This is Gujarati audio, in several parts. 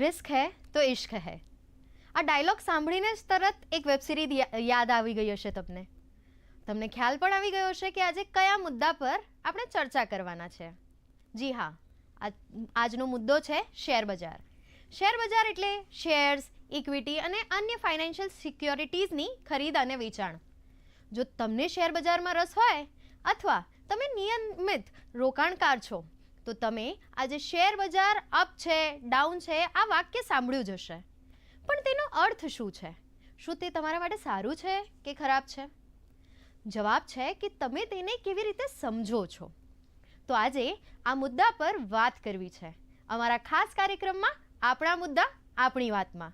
રિસ્ક હે તો ઇશ્ક હે. આ ડાયલોગ સાંભળીને જ તરત એક વેબ સિરીઝ યાદ આવી ગઈ હશે તમને. તમને ખ્યાલ પણ આવી ગયો હશે કે આજે કયા મુદ્દા પર આપણે ચર્ચા કરવાના છે. જી હા આજ- આજનો મુદ્દો છે શેર બજાર. શેર બજાર એટલે શેર્સ, ઇક્વિટી અને અન્ય ફાઇનાન્શિયલ સિક્યોરિટીઝની ખરીદ અને વેચાણ. જો તમને શેર બજારમાં રસ હોય અથવા તમે નિયમિત રોકાણકાર છો તો તમે આજે શેર બજાર અપ છે ડાઉન છે, આ વાક્ય સાંભળ્યું જ હશે. પણ તેનો અર્થ શું છે? શું તે તમારા માટે સારું છે કે ખરાબ છે? જવાબ છે કે તમે તેને કેવી રીતે સમજો છો? તો આજે આ મુદ્દા પર વાત કરવી છે. અમારા ખાસ કાર્યક્રમમાં આપણા મુદ્દા, આપણી વાતમાં.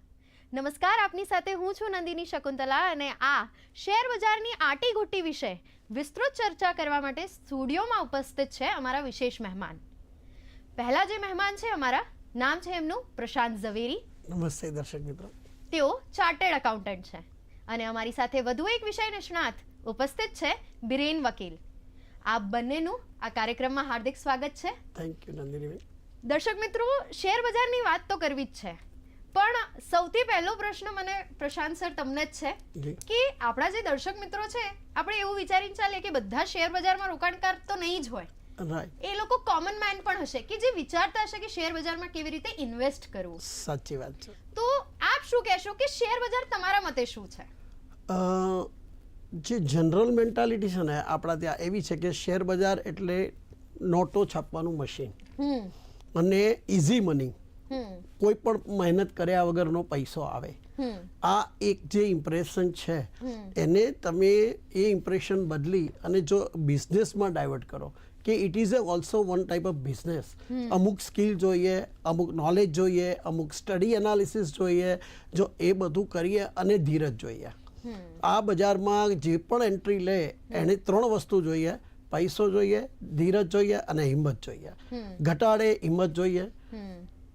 નમસ્કાર, આપની સાથે હું છું નંદિની શકુંતલા અને આ શેર બજારની આટી ઘૂટી વિશે વિસ્તૃત ચર્ચા કરવા માટે સ્ટુડિયોમાં ઉપસ્થિત છે અમારા વિશેષ મહેમાન. પહેલા જે મહેમાન છે અમારા નામ છે એમનું પ્રશાંત ઝવેરી. નમસ્તે દર્શક મિત્રો. તેઓ ચાર્ટર્ડ એકાઉન્ટન્ટ છે અને અમારી સાથે વધુ એક વિષય નિષ્ણાત ઉપસ્થિત છે બિરેન વકીલ. આ બંનેનું આ કાર્યક્રમમાં હાર્દિક સ્વાગત છે. Thank you Nandiniben. દર્શક મિત્રો શેર બજારની વાત તો કરવી જ છે. પણ સૌથી પહેલો પ્રશ્ન મને પ્રશાંત સર તમને જ છે કે આપણા જે દર્શક મિત્રો છે આપણે એવું વિચારીને ચાલીએ કે બધા શેર બજારમાં રોકાણકાર તો નહીં જ હોય. રાઈટ એ લોકો કોમન મેન પણ હશે કે જે વિચારતા હશે કે શેર બજારમાં કેવી રીતે ઇન્વેસ્ટ કરવું. સાચી વાત છે. તો આપ શું કહેશો કે શેર બજાર તમારા મતે શું છે? જે જનરલ મેન્ટાલિટી છે ને આપણા ત્યાં એવી છે કે શેર બજાર એટલે નોટો છાપવાનું મશીન અને ઇઝી મની કોઈ પણ મહેનત કર્યા વગરનો પૈસો આવે. આ એક જે ઇમ્પ્રેશન છે એને તમે એ ઇમ્પ્રેશન બદલી અને જો બિઝનેસમાં ડાયવર્ટ કરો કે it is also one type of business અમુક સ્કિલ જોઈએ અમુક નોલેજ જોઈએ અમુક સ્ટડી એનાલિસિસ જોઈએ જો એ બધું કરીએ અને ધીરજ જોઈએ. આ બજારમાં જે પણ એન્ટ્રી લે એને ત્રણ વસ્તુ જોઈએ. પૈસો જોઈએ ધીરજ જોઈએ અને હિંમત જોઈએ. ઘટાડે હિંમત જોઈએ.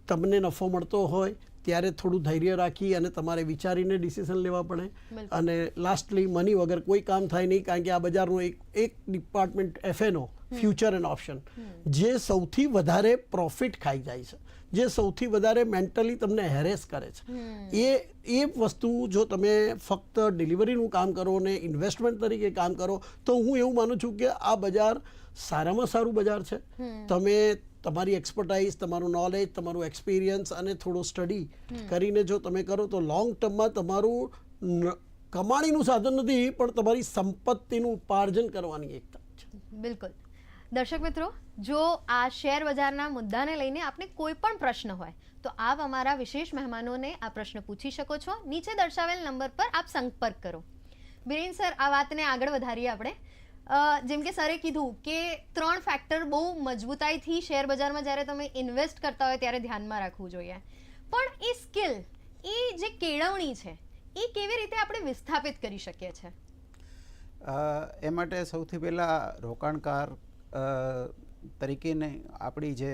તમને નફો મળતો હોય ત્યારે થોડું ધૈર્ય રાખી અને તમારે વિચારીને ડિસિઝન લેવા પડે. અને લાસ્ટલી મની વગર કોઈ કામ થાય નહીં કારણ કે આ બજારનું એક એક department F N O future and option. જે સૌથી વધારે પ્રોફિટ ખાઈ જાય છે. જે સૌથી વધારે મેન્ટલી તમને હેરેસ કરે છે. એ એ વસ્તુ જો તમે ફક્ત ડિલિવરીનું કામ કરો ને ઇન્વેસ્ટમેન્ટ તરીકે કામ કરો, તો હું એવું માનું છું કે આ બજાર સારામાં સારું બજાર છે. તમે તમારી એક્સપર્ટાઇઝ તમારું નોલેજ તમારું એક્સપિરિયન્સ અને થોડો સ્ટડી કરીને જો તમે કરો, તો લોંગ ટર્મમાં તમારું કમાણીનું સાધન નથી, પણ તમારી સંપત્તિનું ઉપાર્જન કરવાની એક તક છે. બિલકુલ. દર્શક મિત્રો, જો આ શેર બજારના મુદ્દાને લઈને આપને કોઈ પણ પ્રશ્ન હોય, તો આપ અમારા વિશેષ મહેમાનોને આ પ્રશ્ન પૂછી શકો છો. નીચે દર્શાવેલ નંબર પર આપ સંપર્ક કરો. બિરેન સર, આ વાતને આગળ વધારીએ આપણે. જેમ કે સરે કીધું કે ત્રણ ફેક્ટર બહુ મજબૂતાઈથી શેર બજારમાં જ્યારે તમે ઇન્વેસ્ટ કરતા હોય ત્યારે ધ્યાનમાં રાખવું જોઈએ. પણ એ સ્કિલ એ જે કેળવણી છે, એ કેવી રીતે આપણે વિસ્થાપિત કરી શકીએ છીએ એ માટે સૌથી પહેલાં રોકાણકાર તરીકેને આપણી જે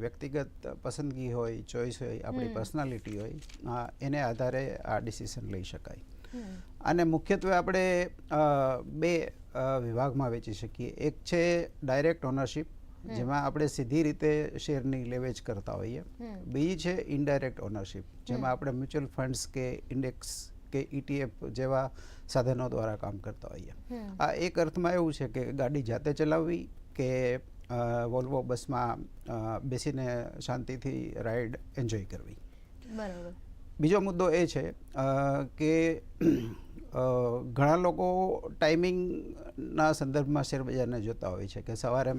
વ્યક્તિગત પસંદગી હોય ચોઈસ હોય આપણી પર્સનાલિટી હોય એને આધારે આ ડિસિઝન લઈ શકાય. અને મુખ્યત્વે આપણે બે વિભાગમાં વેચી શકીએ. એક છે ડાયરેક્ટ ઓનરશિપ જેમાં આપણે સીધી રીતે શેરની લેવેચ કરતા હોઈએ. બીજી છે ઇનડાયરેક્ટ ઓનરશિપ જેમાં આપણે મ્યુચ્યુઅલ ફંડ્સ કે ઇન્ડેક્સ કે ઇટીએફ જેવા સાધનો દ્વારા કામ કરતા હોઈએ. આ એક અર્થમાં એવું છે કે ગાડી જાતે ચલાવવી કે વોલ્વો બસમાં બેસીને શાંતિથી રાઈડ એન્જોય કરવી. બરાબર. બીજો મુદ્દો એ છે કે ઘણા લોકો ટાઈમિંગના સંદર્ભમાં શેરબજારને જોતા હોય છે કે સવારે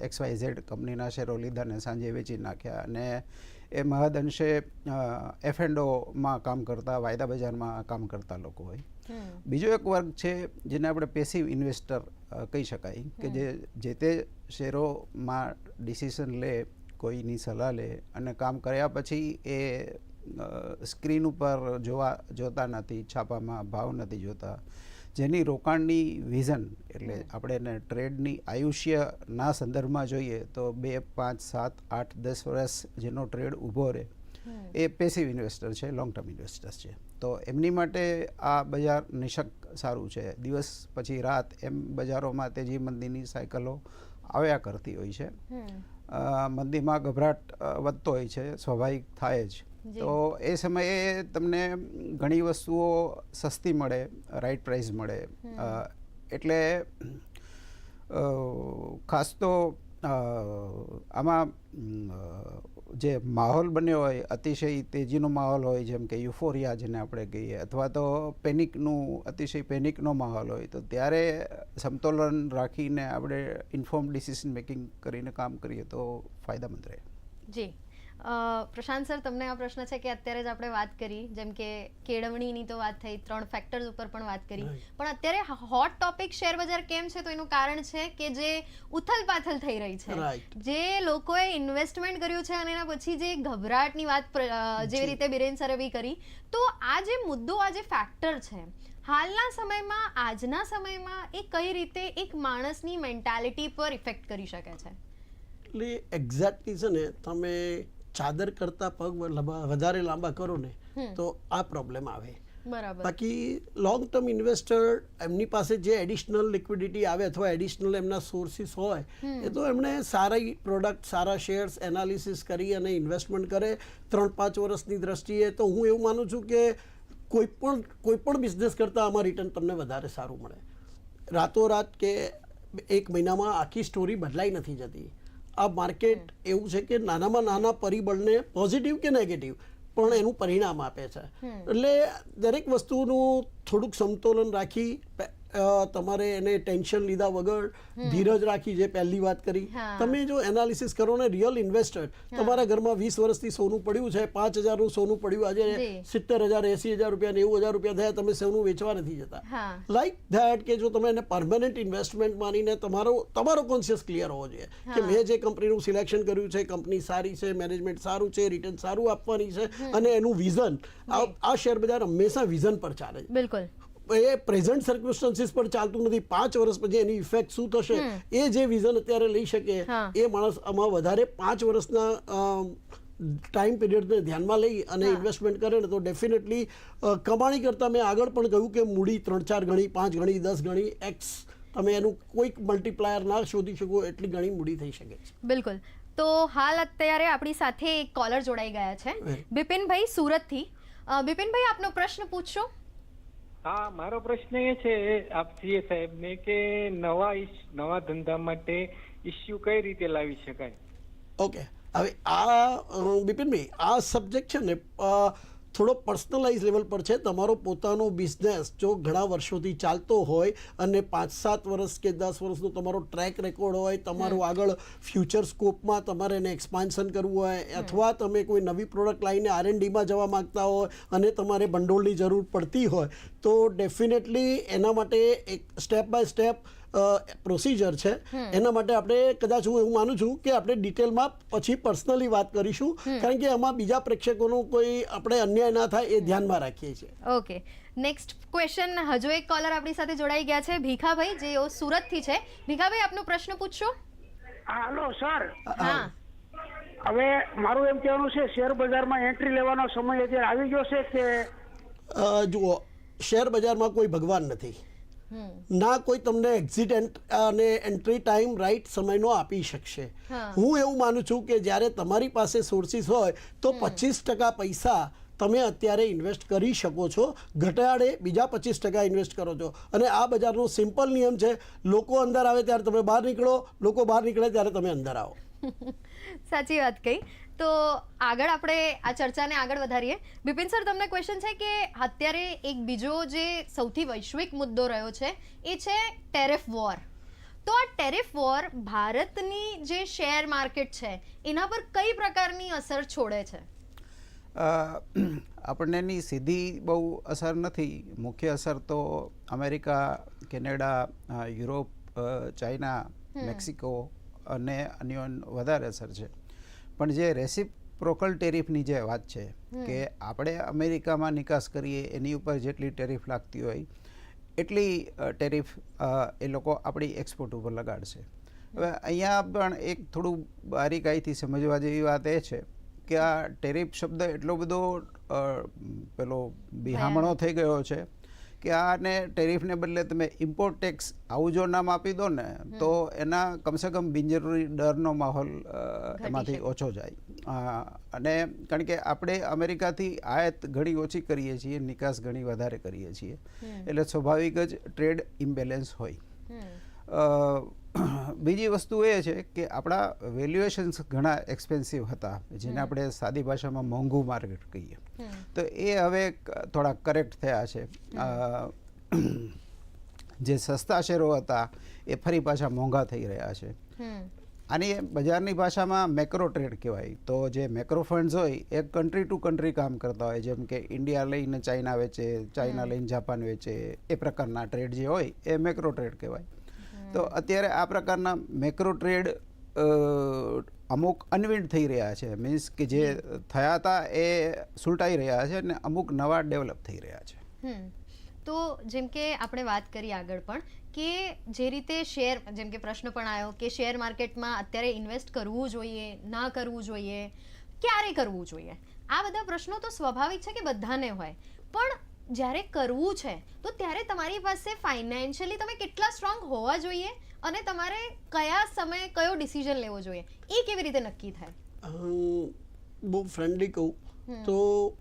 એક્સ વાય ઝેડ કંપનીના શેરો લીધા ને સાંજે વેચી નાખ્યા અને એ મહદઅંશે એફ એન્ડોમાં કામ કરતા વાયદા બજારમાં કામ કરતા લોકો હોય. બીજો એક વર્ગ છે જેને આપણે પેસિવ ઇન્વેસ્ટર કહી શકાય કે જે જે તે શેરોમાં ડિસિઝન લે કોઈની સલાહ લે અને કામ કર્યા પછી એ સ્ક્રીન ઉપર જોવા જોતા નથી છાપામાં ભાવ નથી જોતા. જેની રોકાણની વિઝન એટલે આપણે એને ટ્રેડની આયુષ્યના સંદર્ભમાં જોઈએ તો બે પાંચ સાત આઠ દસ વર્ષ જેનો ટ્રેડ ઊભો રહે. એ પેસિવ ઇન્વેસ્ટર છે લોંગ ટર્મ ઇન્વેસ્ટર્સ છે. તો એમની માટે આ બજાર નિશક સારું છે. દિવસ પછી રાત એમ બજારોમાં તેજી મંદીની સાયકલો આવ્યા કરતી હોય છે. મંદીમાં ગભરાટ વધતો હોય છે સ્વાભાવિક થાય જ. તો એ સમયે તમને ઘણી વસ્તુઓ સસ્તી મળે રાઈટ પ્રાઇસ મળે. એટલે ખાસ તો આમાં જે માહોલ બન્યો હોય, અતિશય તેજીનો માહોલ હોય, જેમ કે યુફોરિયા જેને આપણે કહીએ, અથવા તો પેનિકનું, અતિશય પેનિકનો માહોલ હોય, તો ત્યારે સમતોલન રાખીને આપણે ઇન્ફોર્મ ડિસિઝન મેકિંગ કરીને કામ કરીએ તો ફાયદામંદ રહે. જી. પ્રશાંત સર તમને આ પ્રશ્ન છે કે અત્યારે જ આપણે વાત કરી જેમ કે કેળવણીની તો વાત થઈ ત્રણ ફેક્ટર્સ ઉપર પણ વાત કરી. પણ અત્યારે હોટ ટોપિક શેર બજાર કેમ છે? તો એનું કારણ છે કે જે ઉથલ પાથલ થઈ રહી છે. જે લોકોએ ઇન્વેસ્ટમેન્ટ કર્યું છે અને એના પછી જે ગભરાટની વાત જેવી રીતે બિરેન સરે બી કરી. તો આ જે મુદ્દો આ જે ફેક્ટર છે હાલના સમયમાં આજના સમયમાં એ કઈ રીતે એક માણસની મેન્ટાલિટી પર ઇફેક્ટ કરી શકે છે? એટલે એક્ઝેક્ટલી છે ને તમે ચાદર કરતા પગ વધારે લાંબા કરો ને તો આ પ્રોબ્લેમ આવે. બાકી લોંગ ટર્મ ઇન્વેસ્ટર એમની પાસે જે એડિશનલ લિક્વિડિટી આવે અથવા એડિશનલ એમના સોર્સિસ હોય એ તો એમણે સારી પ્રોડક્ટ સારા શેર્સ એનાલિસિસ કરી અને ઇન્વેસ્ટમેન્ટ કરે. ત્રણ પાંચ વર્ષની દ્રષ્ટિએ તો હું એવું માનું છું કે કોઈ પણ કોઈ પણ બિઝનેસ કરતાં આમાં રિટર્ન તમને વધારે સારું મળે. રાતોરાત કે એક મહિનામાં આખી સ્ટોરી બદલાઈ નથી જતી. આ માર્કેટ એવું છે કે નાનામાં નાના પરિબળને પોઝિટિવ કે નેગેટિવ પણ એનું પરિણામ આપે છે. એટલે દરેક વસ્તુનું થોડુંક સમતોલન રાખી તમારે એને ટેન્શન લીધા વગર ધીરજ રાખી જે પહેલી વાત કરી. તમે જો એનાલિસિસ કરો ને રિયલ ઇન્વેસ્ટર તમારા ઘરમાં વીસ વર્ષથી સોનું પડ્યું છે પાંચ હજારનું સોનું પડ્યું આજે સિત્તેર હજાર એસી હજાર રૂપિયા નેવું હજાર રૂપિયા થયા તમે સોનું વેચવા નથી જતા. લાઈક ધેટ કે જો તમે એને પરમાનન્ટ ઇન્વેસ્ટમેન્ટ માનીને તમારો તમારો કોન્શિયસ ક્લિયર હોવો જોઈએ. કે મેં જે કંપનીનું સિલેક્શન કર્યું છે કંપની સારી છે મેનેજમેન્ટ સારું છે રિટર્ન સારું આપવાની છે અને એનું વિઝન આ શેર બજાર હંમેશા વિઝન પર ચાલે છે. બિલકુલ. એ પ્રેઝન્ટ સર્કમસ્ટન્સીસ પર ચાલતું નથી. પાંચ વર્ષ પછી એની ઇફેક્ટ શું થશે? એ જે વિઝન અત્યારે લઈ શકે એ માણસ આમાં વધારે પાંચ વર્ષના ટાઈમ પીરિયડને ધ્યાનમાં લઈ અને ઇન્વેસ્ટમેન્ટ કરે ને તો ડેફિનેટલી કમાણી કરતાં મેં આગળ પણ કહ્યું કે મૂડી ત્રણ ચાર ગણી પાંચ ગણી દસ ગણી એક્સ તમે એનું કોઈક મલ્ટીપ્લાયર ના શોધી શકો એટલી ઘણી મૂડી થઈ શકે છે. બિલકુલ. તો હાલ અત્યારે આપણી સાથે એક કોલર જોડાઈ ગયા છે. બિપિનભાઈ સુરતથી. બિપિનભાઈ આપનો પ્રશ્ન પૂછશો હા, મારો પ્રશ્ન એ છે આપ સીએ સાહેબને કે નવા નવા ધંધા માટે ઇસ્યુ કઈ રીતે લાવી શકાય? ઓકે. હવે આ બિપિનભાઈ, આ સબ્જેક્ટ છે ને થોડો પર્સનલાઇઝ લેવલ પર છે. તમારો પોતાનો બિઝનેસ જો ઘણા વર્ષોથી ચાલતો હોય અને પાંચ સાત વર્ષ કે દસ વર્ષનો તમારો ટ્રેક રેકોર્ડ હોય તમારું આગળ ફ્યુચર સ્કોપમાં તમારે એને એક્સપાન્શન કરવું હોય અથવા તમે કોઈ નવી પ્રોડક્ટ લાવીને આર ડીમાં જવા માંગતા હોય અને તમારે ભંડોળની જરૂર પડતી હોય તો ડેફિનેટલી એના માટે એક સ્ટેપ બાય સ્ટેપ પ્રોસિજર છે. એના માટે આપણે કદાચ હું એવું માનું છું કે આપણે ડિટેલમાં પછી પર્સનલી વાત કરીશું. કારણ કે એમાં બીજા પ્રેક્ષકોનો કોઈ આપણે અન્યાય ના થાય એ ધ્યાનમાં રાખીએ છીએ. ઓકે. નેક્સ્ટ ક્વેશ્ચન હજુ એક કોલર આપણી સાથે જોડાઈ ગયા છે. ભીખાભાઈ જે સુરતથી છે. ભીખાભાઈ આપનો પ્રશ્ન પૂછશો? Hello sir. હા. હવે મારું એમ કહેવાનું છે શેર બજારમાં એન્ટ્રી લેવાનો સમય અત્યારે આવી ગયો છે કે જુઓ શેર બજારમાં કોઈ ભગવાન નથી. ના કોઈ તમને એક્ઝિટ અને એન્ટ્રી ટાઈમ રાઈટ સમયનો આપી શકશે. હું. એવું માનું છું કે જ્યારે તમારી પાસે સોર્સિસ હોય તો પચીસ ટકા પૈસા તમે અત્યારે ઇન્વેસ્ટ કરી શકો છો. ઘટાડે બીજા પચીસ ટકા ઇન્વેસ્ટ કરો છો. અને આ બજારનો સિમ્પલ નિયમ છે લોકો અંદર આવે ત્યારે તમે બહાર નીકળો લોકો બહાર નીકળે ત્યારે તમે અંદર આવો. સાચી વાત કહી. તો આગળ આપણે આ ચર્ચાને આગળ વધારીએ. બિપિન સર તમને ક્વેશ્ચન છે કે અત્યારે એક બીજો જે સૌથી વૈશ્વિક મુદ્દો રહ્યો છે એ છે ટેરિફ વોર તો આ ટેરિફ વોર ભારતની જે શેર માર્કેટ છે એના પર કઈ પ્રકારની અસર છોડે છે? આપણને એની સીધી બહુ અસર નથી. મુખ્ય અસર તો America Canada Europe China Mexico અને અન્ય વધારે અસર છે. પણ જે રેસિપ્રોકલ ટેરિફની જે વાત છે કે આપણે અમેરિકામાં નિકાસ કરીએ એની ઉપર જેટલી ટેરિફ લાગતી હોય એટલી ટેરિફ એ લોકો આપણી એક્સપોર્ટ ઉપર લગાડશે. હવે અહીંયા પણ એક થોડું બારીકાઈથી સમજવા જેવી વાત એ છે કે આ ટેરિફ શબ્દ એટલો બધો પેલો બિહામણો થઈ ગયો છે કે આને ટેરિફને બદલે તમે ઇમ્પોર્ટ ટેક્સ આવું જો નામ આપી દો ને તો એના કમસે કમ બિનજરૂરી ડરનો માહોલ એમાંથી ઓછો જાય. અને કારણ કે આપણે અમેરિકાથી આયાત ઘણી ઓછી કરીએ છીએ નિકાસ ઘણી વધારે કરીએ છીએ. એટલે સ્વાભાવિક જ ટ્રેડ ઇમ્બેલેન્સ હોય. બીજી વસ્તુ એ છે કે આપણા વેલ્યુએશન્સ ઘણા એક્સપેન્સિવ હતા જેને આપણે સાદી ભાષામાં મોંઘું માર્કેટ કહીએ. તો એ હવે થોડા કરેક્ટ થયા છે. જે સસ્તા શેરો હતા એ ફરી પાછા મોંઘા થઈ રહ્યા છે. આની બજારની ભાષામાં મેક્રો ટ્રેડ કહેવાય. તો જે મેક્રો ફંડ્સ હોય એ કન્ટ્રી ટુ કન્ટ્રી કામ કરતા હોય. જેમ કે ઇન્ડિયા લઈને ચાઇના વેચે ચાઇના લઈને જાપાન વેચે એ પ્રકારના ટ્રેડ જે હોય એ મેક્રો ટ્રેડ કહેવાય. તો અત્યારે આ પ્રકારના મેક્રો ટ્રેડ અમુક અનવિન્ડ થઈ રહ્યા છે. મીન્સ કે જે થયા હતા એ સુલટાઈ રહ્યા છે અને અમુક નવા ડેવલપ થઈ રહ્યા છે. તો જેમ કે આપણે વાત કરી આગળ પણ કે જે રીતે શેર, જેમ કે પ્રશ્ન પણ આવ્યો કે શેર માર્કેટમાં અત્યારે ઇન્વેસ્ટ કરવું જોઈએ, ના કરવું જોઈએ, ક્યારે કરવું જોઈએ? આ બધા પ્રશ્નો તો સ્વાભાવિક છે કે બધાને હોય. પણ જ્યારે કરવું છે તો ત્યારે તમારી પાસે ફાઇનાન્શિયલી તમે કેટલા સ્ટ્રોંગ હોવા જોઈએ અને તમારે કયા સમયે કયો ડિસિઝન લેવો જોઈએ? એ કેવી રીતે નક્કી થાય? બહુ ફ્રેન્ડલી કહું તો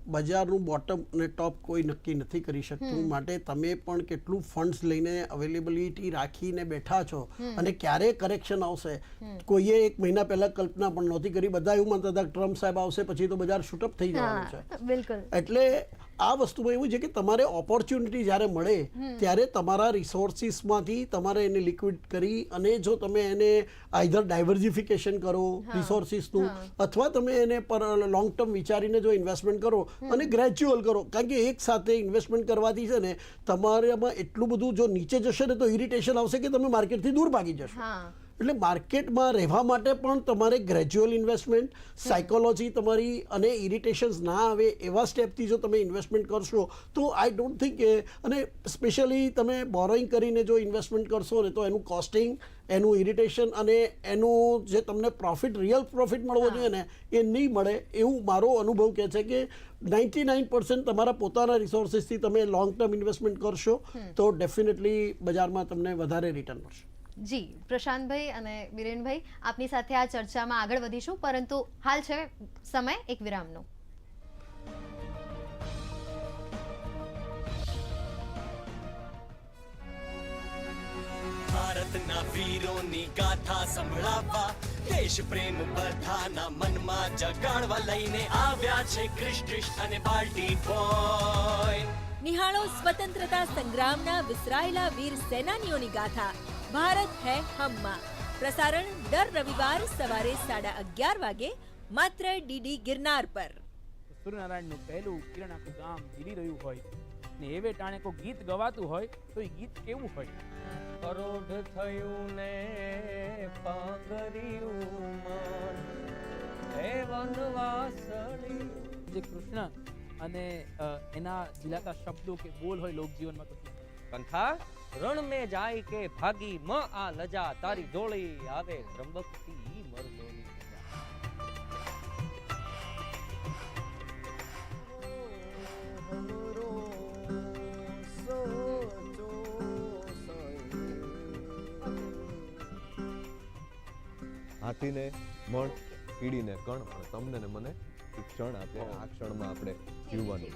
બજારનું બોટમ અને ટોપ કોઈ નક્કી નથી કરી શકતું. માટે તમે પણ કેટલું ફંડ્સ લઈને અવેલેબિલિટી રાખીને બેઠા છો અને ક્યારે કરેક્શન આવશે? કોઈએ એક મહિના પહેલા કલ્પના પણ નહોતી કરી. બધા એવું માનતા હતા ટ્રમ્પ સાહેબ આવશે પછી તો બજાર શૂટઅપ થઈ જવાનું છે. બિલકુલ. એટલે આ વસ્તુમાં એવું છે કે તમારે ઓપોર્ચ્યુનિટી જ્યારે મળે ત્યારે તમારા રિસોર્સિસમાંથી તમારે એને લિક્વિડ કરી અને જો તમે એને આઈધર ડાયવર્જિફિકેશન કરો રિસોર્સિસનું અથવા તમે એને પર લોંગ ટર્મ વિચારીને જો ઇન્વેસ્ટમેન્ટ કરો અને ગ્રેજ્યુઅલ કરો. કારણ કે એક સાથે ઇન્વેસ્ટમેન્ટ કરવાથી છે ને તમારામાં એટલું બધું જો નીચે જશે ને તો ઇરિટેશન આવશે કે તમે માર્કેટથી દૂર ભાગી જશો. એટલે માર્કેટમાં રહેવા માટે પણ તમારે ગ્રેજ્યુઅલ ઇન્વેસ્ટમેન્ટ સાયકોલોજી તમારી અને ઇરિટેશન્સ ના આવે એવા સ્ટેપથી જો તમે ઇન્વેસ્ટમેન્ટ કરશો તો આઈ ડોન્ટ થિંક એ અને સ્પેશિયલી તમે બોરોઈંગ કરીને જો ઇન્વેસ્ટમેન્ટ કરશો ને તો એનું કોસ્ટિંગ એનું ઇરિટેશન અને એનું જે તમને પ્રોફિટ રિયલ પ્રોફિટ મળવો જોઈએ ને એ નહીં મળે એવું મારો અનુભવ કહે છે કે નાઇન્ટી નાઇન પર્સન્ટ તમારા પોતાના રિસોર્સિસથી તમે લોંગ ટર્મ ઇન્વેસ્ટમેન્ટ કરશો તો ડેફિનેટલી બજારમાં તમને વધારે રિટર્ન મળશે. જી પ્રશાંતભાઈ અને બિરેનભાઈ આપની સાથે આ ચર્ચામાં આગળ વધીશું પરંતુ હાલ છે સમય એક વિરામનો. ભારતના વીરોની ગાથા સંભળાવવા દેશ પ્રેમ બધાના મનમાં જગાડવા લઈને આવ્યા છે ક્રિશ અને બાલ્ટી બોય. નિહાળો સ્વતંત્રતા સંગ્રામના વિસરાયેલા વીર સેનાનીઓની ગાથા. ભારત હૈ હમમાં. પ્રસારણ દર રવિવાર સવારે સાડા અગિયાર વાગે માત્ર ડીડી ગિરનાર પર. સૂર્યનારાયણનું પહેલું કિરણ આખું ગામ ગીરી રહ્યું હોય ને એવે ટાણે કોઈ ગીત ગવાતું હોય તો એ ગીત કેવું હોય? પરોઢ થયું ને પાગર્યું હે વનવાસળી. જે કૃષ્ણ અને એના જીલાતા શબ્દો કે બોલ હોય લોકજીવનમાં? કંથા રણ મે જાય કે ભાગી, મ આ લજા, તારી જોળી આવે ત્રંબકતી મરદોની હાથીને મણ કીડીને કણ, અને તમને ને મને ક્ષણ આપે, આ ક્ષણમાં આપણે જીવવાનું.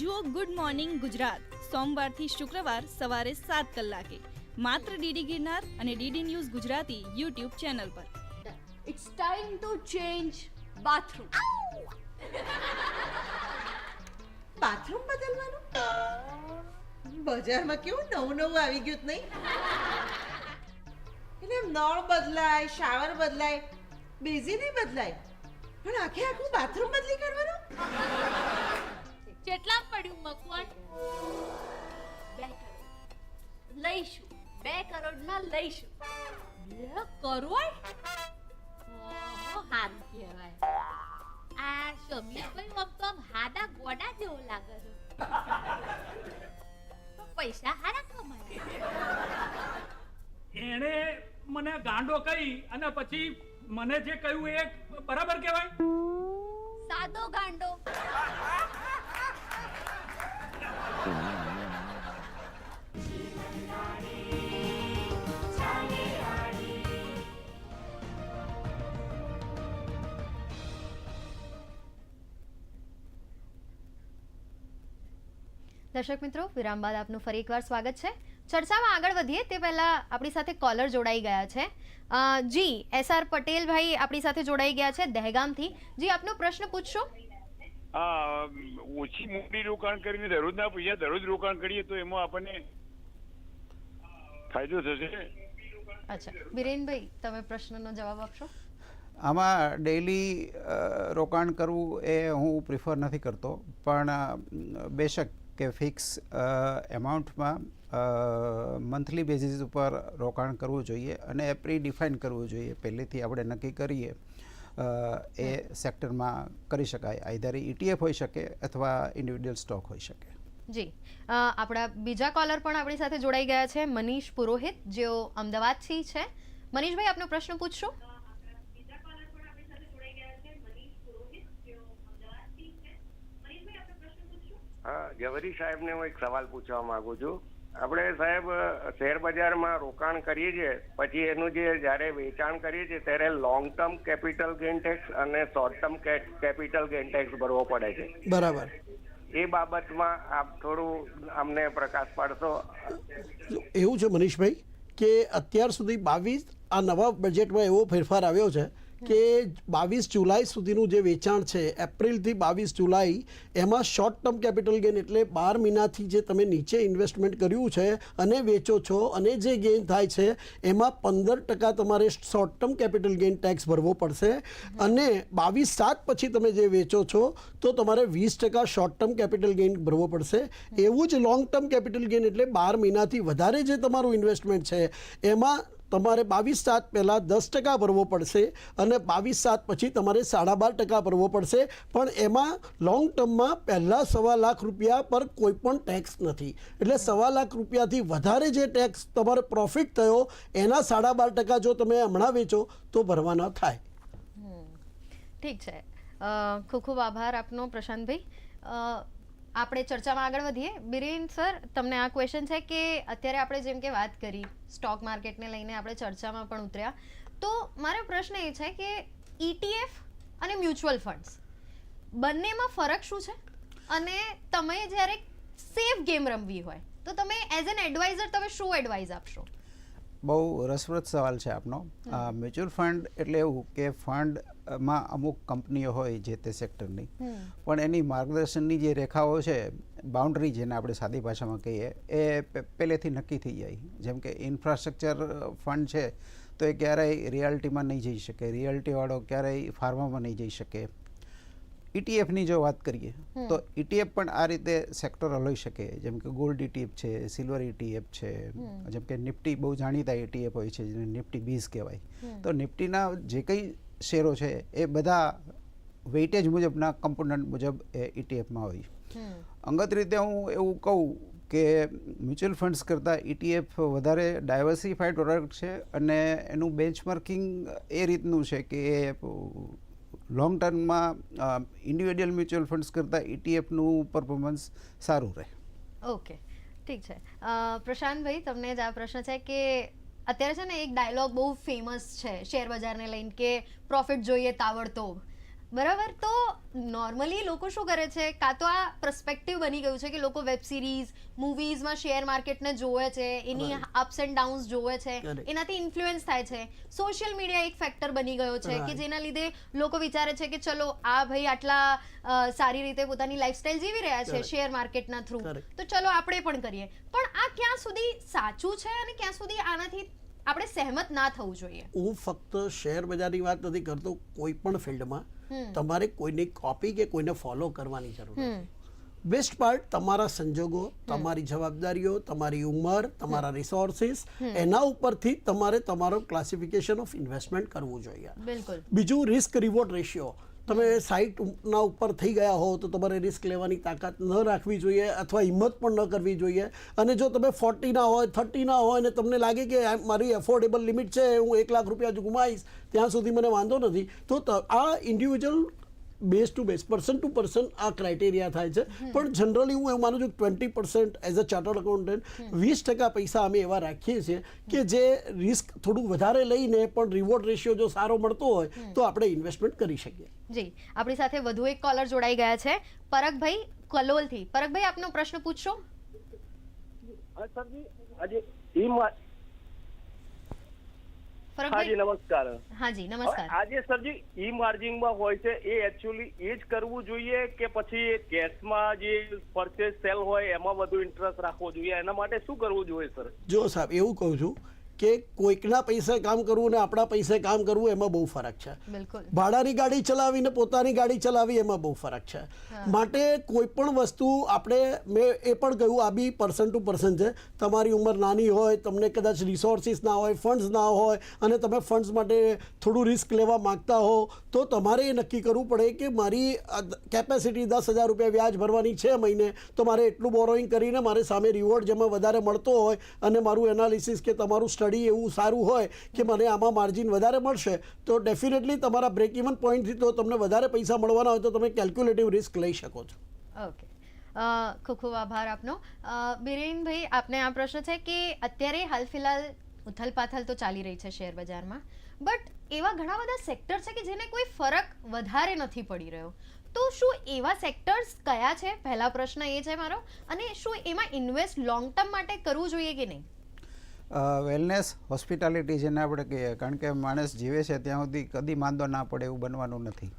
જુઓ ગુડ મોર્નિંગ ગુજરાત. સોમવારથી શુક્રવાર સવારે સાત કલાકે. માત્ર ડીડી ગિરનાર અને DD news Gujarati YouTube channel પર. It's time to change bathroom bathroom બદલવાનું? બજારમાં કેવું નવું નવું આવી ગયું નહીં? એટલે એમ નળ બદલાય શાવર બદલાય બેઝી નહીં બદલાય. પણ આખે આખું બાથરૂમ બદલી કરવાનું? કેટલા પડ્યું મકવાણ? બે કરોડ. લઈશું. બે કરોડમાં લઈશું. બે કરોડ? હાર કહેવાય. આ શમીરભાઈ આમ તો આમ હાડા ગોડા જેવો લાગે છે. પૈસા હારા કમાયા. એણે મને ગાંડો કહી અને પછી મને જે કહ્યું એ બરાબર કહેવાય? સાદો ગાંડો. દર્શક મિત્રો વિરામ બાદ આપનું ફરી એકવાર સ્વાગત છે. ચર્ચામાં આગળ વધીએ તે પહેલા આપણી સાથે કોલર જોડાઈ ગયા છે. જી એસ આર પટેલ ભાઈ આપણી સાથે જોડાઈ ગયા છે દહેગામથી. જી આપનો પ્રશ્ન પૂછશો. ઓછી મૂડી રોકાણ કરીને દરરોજના પૈસા દરરોજ રોકાણ કરીએ તો એમાં આપણને ફાયદો થશે. અચ્છા બિરેનભાઈ તમે પ્રશ્નનો જવાબ આપશો? આમાં ડેઈલી રોકાણ કરવું એ હું પ્રિફર નથી કરતો. પણ બેશક કે ફિક્સ એમાઉન્ટમાં મંથલી બેઝિસ ઉપર રોકાણ કરવું જોઈએ અને પ્રી ડિફાઇન કરવું જોઈએ. પહેલેથી આપણે નક્કી કરીએ એ સેક્ટરમાં કરી શકાય. આઈધર ઇટીએફ હોઈ શકે અથવા ઇન્ડિવિડ્યુઅલ સ્ટોક હોઈ શકે. જી. આપણા બીજા કોલર પણ આપણી સાથે જોડાઈ ગયા છે. મનીષ પુરોહિત જેઓ અમદાવાદથી છે. મનીષભાઈ આપનો પ્રશ્ન પૂછશો? જવરી સાહેબને હું એક સવાલ પૂછવા માંગુ છું. આપણે સાહેબ શેર બજારમાં રોકાણ કરીએ છીએ પછી એનું જે જ્યારે વેચાણ કરીએ છીએ ત્યારે long term capital gain tax અને short term capital gain tax ભરવો પડે છે. બરાબર. એ બાબતમાં આપ થોડું અમને પ્રકાશ પાડશો? એવું છે મનીષભાઈ કે અત્યાર સુધી બાવીસ આ નવા બજેટમાં એવો ફેરફાર આવ્યો છે કે બાવીસ જુલાઈ સુધીનું જે વેચાણ છે, એપ્રિલથી બાવીસ જુલાઈ, એમાં શોર્ટ ટર્મ કેપિટલ ગેઇન એટલે બાર મહિનાથી જે તમે નીચે ઇન્વેસ્ટમેન્ટ કર્યું છે અને વેચો છો અને જે ગેઇન થાય છે, એમાં પંદર ટકા તમારે short term capital gain tax ભરવો પડશે અને બાવીસ સાત પછી તમે જે વેચો છો, તો તમારે વીસ ટકા શોર્ટ ટર્મ કેપિટલ ગેઇન ભરવો પડશે. એવું જ લોંગ ટર્મ કેપિટલ ગેઇન એટલે બાર મહિનાથી વધારે જે તમારું ઇન્વેસ્ટમેન્ટ છે, એમાં તમારે બાવીસ સાત પહેલાં દસ ટકા ભરવો પડશે અને બાવીસ સાત પછી તમારે સાડા બાર ટકા ભરવો પડશે. પણ એમાં લોંગ ટર્મમાં પહેલાં સવા લાખ રૂપિયા પર કોઈ પણ ટેક્સ નથી. એટલે સવા લાખ રૂપિયાથી વધારે જે ટેક્સ તમારે પ્રોફિટ થયો, એના સાડા બાર ટકા જો તમે હમણાં વેચો, તો ભરવાના થાય. ઠીક છે. ખૂબ ખૂબ આભાર આપનો પ્રશાંતભાઈ. આપણે ચર્ચામાં આગળ વધીએ. બિરેન સર, તમને આ ક્વેશ્ચન છે કે અત્યારે આપણે જેમ કે વાત કરી સ્ટોક માર્કેટને લઈને આપણે ચર્ચામાં પણ ઉતર્યા. તો મારો પ્રશ્ન એ છે કે ETF અને મ્યુચ્યુઅલ ફંડ્સ બંનેમાં ફરક શું છે? અને તમે જ્યારે સેફ ગેમ રમવી હોય, તો તમે એઝ એન એડવાઇઝર તમે શું એડવાઇસ આપશો? બહુ રસપ્રદ સવાલ છે આપનો. મ્યુચ્યુઅલ ફંડ એટલે એવું કે ફંડમાં અમુક કંપનીઓ હોય જે તે સેક્ટરની. પણ એની માર્ગદર્શનની જે રેખાઓ છે બાઉન્ડ્રી જેને આપણે સાદી ભાષામાં કહીએ એ પહેલેથી નક્કી થઈ જાય. જેમ કે ઇન્ફ્રાસ્ટ્રક્ચર ફંડ છે તો એ ક્યારેય રિયાલિટીમાં નહીં જઈ શકે. રિયાલિટીવાળો ક્યારેય ફાર્મામાં નહીં જઈ શકે. ઇટીએફની જો વાત કરીએ તો ઇટીએફ પણ આ રીતે સેક્ટર હોઈ શકે. જેમ કે ગોલ્ડ ઇટીએફ છે સિલ્વર ઇટીએફ છે જેમ કે નિફ્ટી બહુ જાણીતા ઇટીએફ હોય છે જેને નિફ્ટી બીઝ કહેવાય. તો નિફ્ટીના જે કંઈ શેરો છે એ બધા વેઇટેજ મુજબના કમ્પોનન્ટ મુજબ એ ઇટીએફમાં હોય. અંગત રીતે હું એવું કહું કે મ્યુચ્યુઅલ ફંડ્સ કરતાં ઇટીએફ વધારે ડાયવર્સિફાઈડ પ્રોડક્ટ છે અને એનું બેન્ચમાર્કિંગ એ રીતનું છે કે એ લોંગ ટર્મમાં ઇન્ડિવિડ્યુઅલ મ્યુચ્યુઅલ ફંડ્સ કરતાં ઇટીએફનું પરફોર્મન્સ સારું રહે. ઓકે ઠીક છે. પ્રશાંતભાઈ તમને જ આ પ્રશ્ન છે કે અત્યારે છે ને એક ડાયલોગ બહુ ફેમસ છે શેર બજારને લઈને કે પ્રોફિટ જોઈએ તાબડતોબ. બરાબર? તો નોર્મલી લોકો શું કરે છે? કાં તો આ પ્રસ્પેક્ટિવ બની ગયું છે કે લોકો વેબ સિરીઝ મૂવીઝમાં શેર માર્કેટને જોવે છે એની અપ્સ એન્ડ ડાઉન્સ જોવે છે એનાથી ઇન્ફ્લુઅન્સ થાય છે. સોશિયલ મીડિયા એક ફેક્ટર બની ગયો છે કે જેના લીધે લોકો વિચારે છે કે ચલો આ ભાઈ આટલા સારી રીતે પોતાની લાઈફસ્ટાઈલ જીવી રહ્યા છે શેર માર્કેટના થ્રુ તો ચલો આપણે પણ કરીએ. પણ આ ક્યાં સુધી સાચું છે અને ક્યાં સુધી આનાથી આપણે સહેમત ના થવું જોઈએ? હું ફક્ત શેર બજારની વાત નથી કરતો કોઈ પણ ફિલ્ડમાં. તમારે કોઈની કોપી કે કોઈને ફોલો કરવાની જરૂર નથી. બેસ્ટ પાર્ટ તમારા સંજોગો તમારી જવાબદારીઓ તમારી ઉંમર તમારા રિસોર્સિસ એના ઉપરથી તમારે તમારો ક્લાસિફિકેશન ઓફ ઇન્વેસ્ટમેન્ટ કરવું જોઈએ. બિલકુલ. બીજું રિસ્ક રિવોર્ડ રેશિયો તમે સાઈટના ઉપર થઈ ગયા હો તો તમારે રિસ્ક લેવાની તાકાત ન રાખવી જોઈએ અથવા હિંમત પણ ન કરવી જોઈએ. અને જો તમે ફોર્ટીના હોય થર્ટીના હોય અને તમને લાગે કે મારી એફોર્ડેબલ લિમિટ છે, હું એક લાખ રૂપિયા જ ગુમાવીશ, ત્યાં સુધી મને વાંધો નથી, ત- આ individual base to base person to person આ ક્રાઇટેરિયા થાય છે. પણ જનરલી હું એવું માનું છું twenty percent as a chartered accountant વીસ ટકા પૈસા અમે એવા રાખીએ છીએ કે જે રિસ્ક થોડું વધારે લઈને પણ રિવોર્ડ રેશિયો જો સારો મળતો હોય તો આપણે ઇન્વેસ્ટમેન્ટ કરી શકીએ. જી આપણી સાથે વધુ એક કોલર જોડાઈ ગયા છે. પરગભાઈ કલોલથી. પરગભાઈ આપનો પ્રશ્ન પૂછશો? સરજી આજે હાજી નમસ્કાર. હાજી નમસ્કાર. આજે સરજી ઈ માર્જિંગમાં હોય છે એ એકચ્યુઅલી એ જ કરવું જોઈએ કે પછી કેશમાં જે પરચેસ સેલ હોય એમાં વધુ ઇન્ટરેસ્ટ રાખવો જોઈએ? એના માટે શું કરવું જોઈએ સર? જો સાહેબ એવું કહું છું કે કોઈકના પૈસે કામ કરવું અને આપણા પૈસે કામ કરવું એમાં બહુ ફરક છે. ભાડાની ગાડી ચલાવીને પોતાની ગાડી ચલાવી એમાં બહુ ફરક છે. માટે કોઈ પણ વસ્તુ આપણે મેં એ પણ કહ્યું આ બી પર્સન ટુ પર્સન છે. તમારી ઉંમર નાની હોય તમને કદાચ રિસોર્સિસ ના હોય ફંડ્સ ના હોય અને તમે ફંડ્સ માટે થોડું રિસ્ક લેવા માગતા હો તો તમારે એ નક્કી કરવું પડે કે મારી કેપેસિટી દસ હજાર રૂપિયા વ્યાજ ભરવાની છે મહિને તો મારે એટલું બોરોઈંગ કરીને મારે સામે રિવોર્ડ જેમાં વધારે મળતો હોય અને મારું એનાલિસિસ કે તમારું સ્ટડી એવું સારું હોય કે મને આમાં માર્જિન વધારે મળશે, તો ડેફિનેટલી તમારા બ્રેક ઇવન પોઈન્ટથી તો તમને વધારે પૈસા મળવાના હોય તો તમે કેલ્ક્યુલેટિવ રિસ્ક લઈ શકો છો. ઓકે ખૂબ ખૂબ આભાર આપનો. બિરેનભાઈ, આપને આ પ્રશ્ન છે કે અત્યારે હાલ ફિલહાલ ઉથલપાથલ તો ચાલી રહી છે શેર બજારમાં, બટ એવા ઘણા બધા સેક્ટર છે કે જેને કોઈ ફરક વધારે નથી પડી રહ્યો. તો શું એવા સેક્ટર્સ કયા છે? પહેલા પ્રશ્ન એ છે મારો. અને શું એમાં ઇન્વેસ્ટ લોંગ ટર્મ માટે કરવું જોઈએ કે નહીં? વેલનેસ હોસ્પિટાલિટી જેને આપણે કહીએ કારણ કે માણસ જીવે છે ત્યાં સુધી કદી માંદો ના પડે એવું બનવાનું નથી.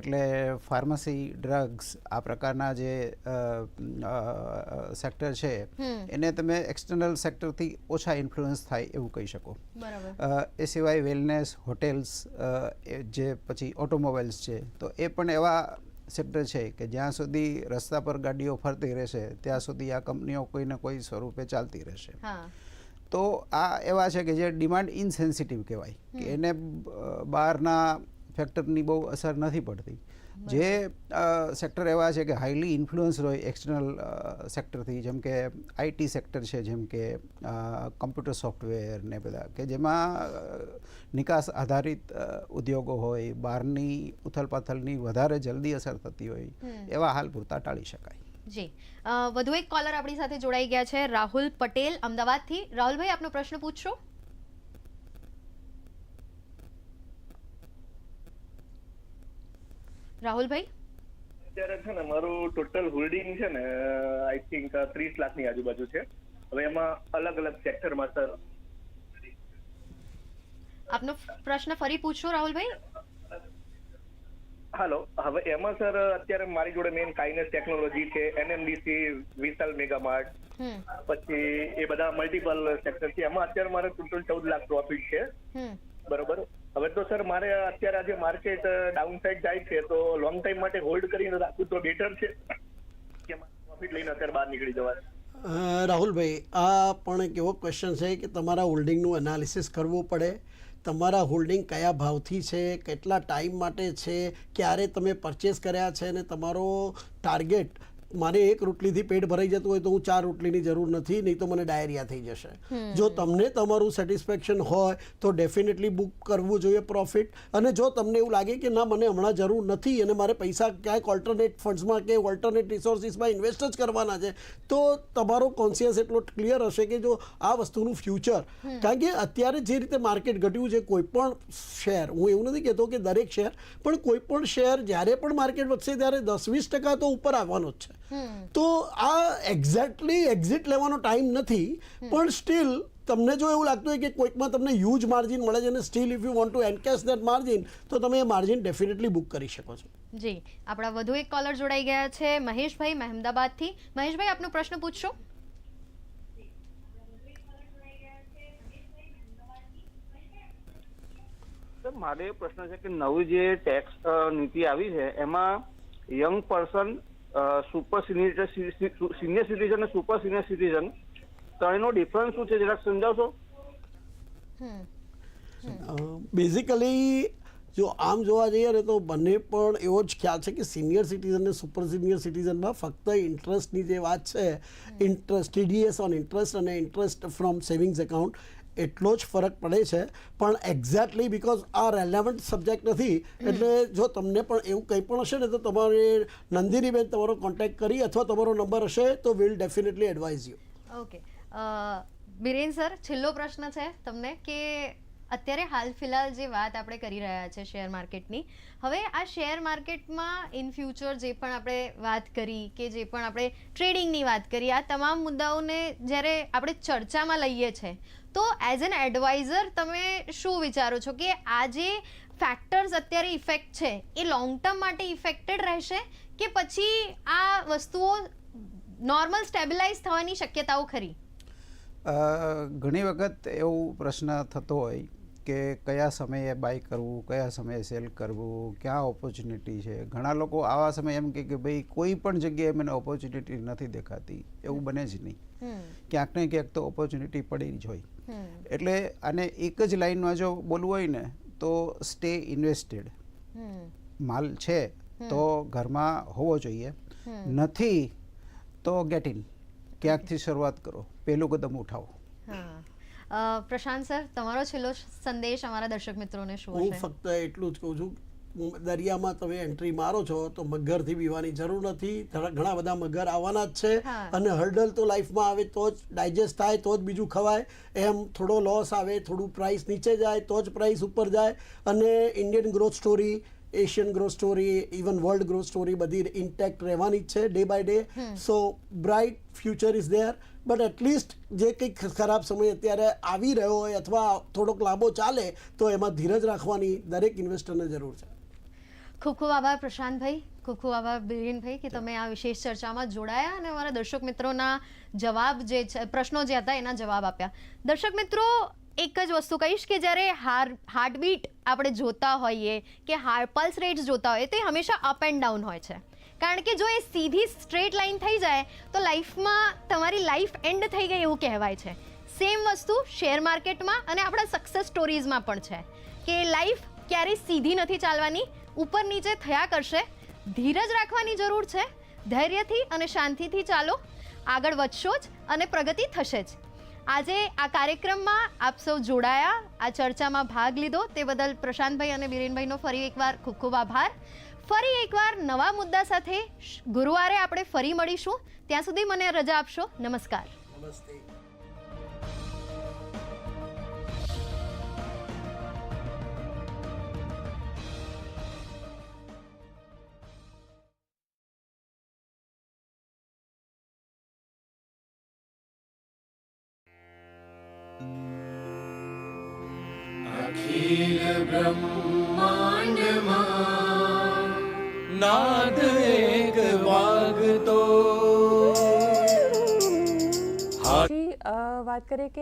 એટલે ફાર્મસી ડ્રગ્સ આ પ્રકારના જે સેક્ટર છે એને તમે એક્સટર્નલ સેક્ટરથી ઓછા ઇન્ફ્લુઅન્સ થાય એવું કહી શકો. એ સિવાય વેલનેસ હોટેલ્સ જે પછી ઓટોમોબાઈલ્સ છે તો એ પણ એવા સેક્ટર છે કે જ્યાં સુધી રસ્તા પર ગાડીઓ ફરતી રહેશે ત્યાં સુધી આ કંપનીઓ કોઈને કોઈ સ્વરૂપે ચાલતી રહેશે. હા. તો આ એવા છે કે જે ડિમાન્ડ ઇનસેન્સિટિવ કહેવાય કે એને બહારના ફેક્ટરની બહુ અસર નથી પડતી. જે સેક્ટર એવા છે કે હાઈલી ઇન્ફ્લુઅન્સ હોય એક્સટર્નલ સેક્ટરથી જેમ કે આઈટી સેક્ટર છે જેમ કે કમ્પ્યુટર સોફ્ટવેર ને બધા કે જેમાં નિકાસ આધારિત ઉદ્યોગો હોય બહારની ઉથલપાથલની વધારે જલ્દી અસર થતી હોય એવા હાલ પૂરતા ટાળી શકાય. જી. વધુ એક કોલર આપણી સાથે જોડાઈ ગયા છે રાહુલ પટેલ. અમદાવાદથી. રાહુલભાઈ આપનો પ્રશ્ન પૂછશો રાહુલભાઈ? અત્યારે છે ને મારું ટોટલ હોલ્ડિંગ છે ને આઈ થિંક ત્રીસ લાખની આજુબાજુ છે. હવે એમાં અલગ અલગ સેક્ટરમાં સર આપનો પ્રશ્ન ફરી પૂછશો રાહુલભાઈ. હાલો હવે એમાં સર અત્યારે મારી જોડે મેઇન કાઇનેસ ટેકનોલોજી છે એનએમડીસી વિશાલ મેગામાર્ટ પછી એ બધા મલ્ટિપલ સેક્ટર છે. એમાં અત્યારે મારે ટોટલ ચૌદ લાખ પ્રોફિટ છે. બરોબર? હવે તો સર મારે અત્યારે આજે માર્કેટ ડાઉન સાઈડ જાય છે તો લોંગ ટાઈમ માટે હોલ્ડ કરીને રાખવું તો બેટર છે? કે પ્રોફિટ લઈને અત્યારે બહાર નીકળી જવાય રાહુલભાઈ આ પણ એક એવો ક્વેશ્ચન છે કે તમારા હોલ્ડિંગનું એનાલિસિસ કરવું પડે. તમારા હોલ્ડિંગ કયા ભાવથી છે, કેટલા ટાઈમ માટે છે, ક્યારે તમે પરચેસ કર્યા છે અને તમારો ટાર્ગેટ મારે એક રોટલીથી પેટ ભરાઈ જતું હોય તો હું ચાર રોટલીની જરૂર નથી નહીં તો મને ડાયરિયા થઈ જશે. જો તમને તમારું સેટિસ્ફેક્શન હોય તો ડેફિનેટલી બુક કરવું જોઈએ પ્રોફિટ. અને જો તમને એવું લાગે કે ના મને હમણાં જરૂર નથી અને મારે પૈસા ક્યાંક ઓલ્ટરનેટ ફંડ્સમાં કે ઓલ્ટરનેટ રિસોર્સિસમાં ઇન્વેસ્ટ જ કરવાના છે તો તમારો કોન્સિયસ એટલો ક્લિયર હશે કે જો આ વસ્તુનું ફ્યુચર કારણ કે અત્યારે જે રીતે માર્કેટ ઘટ્યું છે કોઈ પણ શેર હું એવું નથી કહેતો કે દરેક શેર પણ કોઈ પણ શેર જ્યારે પણ માર્કેટ વધશે ત્યારે દસ વીસ ટકા તો ઉપર આવવાનો જ છે. તો આ એક્ઝેક્ટલી એક્ઝિટ લેવાનો ટાઈમ નથી પણ સ્ટીલ તમને જો એવું લાગતું હોય કે કોઈકમાં તમને હ્યુજ માર્જિન મળે છે અને still if you want to encash that margin તો તમે એ માર્જિન ડેફિનેટલી બુક કરી શકો છો. જી આપણા વધુ એક કોલર જોડાઈ ગયા છે મહેશભાઈ મહેમદાબાદથી મહેશભાઈ આપનો પ્રશ્ન પૂછશો. સર મારે એ પ્રશ્ન છે કે નવી જે ટેક્સ નીતિ આવી છે એમાં young person super senior senior citizen અને સુપર સિનિયર સિટીઝન ત્રણેયનો ડિફરન્સ શું છે? જરાક સમજાવશો? બેઝિકલી જો આમ જોવા જઈએ ને તો બંને પણ એવો જ ખ્યાલ છે કે સિનિયર સિટીઝન અને સુપર સિનિયર સિટીઝનમાં ફક્ત ઇન્ટરેસ્ટની જે વાત છે ઇન્ટરેસ્ટ ટીડીએસ ઓન ઇન્ટરેસ્ટ અને ઇન્ટરેસ્ટ ફ્રોમ સેવિંગ્સ એકાઉન્ટ એટલો જ ફરક પડે છે, પણ એક્ઝેક્ટલી બીકોઝ આ રેલેવન્ટ સબ્જેક્ટ નથી, એટલે જો તમને પણ એવું કંઈ પણ હશે ને, તો તમારે નંદિનીબેન તમારો કોન્ટેક્ટ કરી અથવા તમારો નંબર હશે, તો will definitely advise you okay Biren sir, છેલ્લો પ્રશ્ન છે તમને કે અત્યારે હાલ ફિલહાલ જે વાત આપણે કરી રહ્યા છે શેર માર્કેટની, હવે આ શેર માર્કેટમાં ઇન ફ્યુચર જે પણ આપણે વાત કરી કે જે પણ આપણે ટ્રેડિંગની વાત કરી, આ તમામ મુદ્દાઓને જ્યારે આપણે ચર્ચામાં લઈએ છે તો એઝ એન એડવાઇઝર તમે શું વિચારો છો કે આ જે ફેક્ટર્સ અત્યારે ઇફેક્ટ છે એ લોંગ ટર્મ માટે ઇફેક્ટેડ રહેશે કે પછી આ વસ્તુઓ નોર્મલ સ્ટેબિલાઇઝ થવાની શક્યતાઓ ખરી? ઘણી વખત એવું પ્રશ્ન થતો હોય કે કયા સમયે બાય કરવું કયા સમયે સેલ કરવું ક્યાં ઓપોર્ચ્યુનિટી છે? ઘણા લોકો આવા સમયે એમ કે ભાઈ કોઈ પણ જગ્યાએ મને ઓપોર્ચ્યુનિટી નથી દેખાતી. એવું બને જ નહીં. ક્યાંક ને ક્યાંક તો ઓપોર્ચ્યુનિટી પડી જ હોય. એટલે આને એક જ લાઈનમાં જો બોલવું હોય ને તો સ્ટે ઇન્વેસ્ટેડ માલ છે તો ઘરમાં હોવો જોઈએ. નથી તો ગેટ ઇન ક્યાંકથી શરૂઆત કરો? પહેલું કદમ ઉઠાવો. હા. પ્રશાંત સર તમારો છેલ્લો સંદેશ અમારા દર્શક મિત્રોને શું હું ફક્ત એટલું જ કહું છું દરિયામાં તમે એન્ટ્રી મારો છો તો મગરથી બીવાની જરૂર નથી. ઘણા બધા મગર આવવાના જ છે. અને હર્ડલ તો લાઈફમાં આવે તો જ ડાયજેસ્ટ થાય તો જ બીજું ખવાય. એમ થોડો લોસ આવે થોડું પ્રાઇસ નીચે જાય તો જ પ્રાઇસ ઉપર જાય. અને Indian growth story Asian growth story even world growth story બધી ઇન્ટેક્ટ રહેવાની જ છે day by day so bright future is there but at least જે કંઈક ખરાબ સમય અત્યારે આવી રહ્યો હોય અથવા થોડોક લાંબો ચાલે તો એમાં ધીરજ રાખવાની દરેક ઇન્વેસ્ટરને જરૂર છે. ખૂબ ખૂબ આભાર પ્રશાંતભાઈ, ખૂબ ખૂબ આભાર બિરેનભાઈ કે તમે આ વિશેષ ચર્ચામાં જોડાયા અને અમારા દર્શક મિત્રોના જવાબ જે પ્રશ્નો જે હતા એના જવાબ આપ્યા. દર્શક મિત્રો, એક જ વસ્તુ કહીશ કે જ્યારે હાર, હાર્ટબીટ આપણે જોતા હોઈએ કે હાર, પલ્સ રેટ્સ જોતા હોઈએ તો હંમેશા અપ એન્ડ ડાઉન હોય છે. કારણ કે જો એ સીધી સ્ટ્રેટ લાઈન થઈ જાય, તો લાઈફમાં તમારી લાઈફ એન્ડ થઈ ગઈ એવું કહેવાય છે. સેમ વસ્તુ શેર માર્કેટમાં અને આપણા સક્સેસ સ્ટોરીઝમાં પણ છે. કે લાઈફ ક્યારેય સીધી નથી ચાલવાની ઉપર નીચે થયા કરશે. ધીરજ રાખવાની જરૂર છે. ધૈર્યથી અને શાંતિથી ચાલો. આગળ વધશો જ અને પ્રગતિ થશે જ. આજે આ કાર્યક્રમમાં આપ સૌ જોડાયા. આ ચર્ચામાં ભાગ લીધો. તે બદલ પ્રશાંતભાઈ અને બિરેનભાઈનો ફરી એકવાર ખૂબ ખૂબ આભાર. ફરી એકવાર નવા મુદ્દા સાથે ગુરુવારે આપણે ફરી મળીશું. ત્યાં સુધી મને રજા આપશો. નમસ્કાર. નમસ્તે. વાગતો વાત કરીએ કે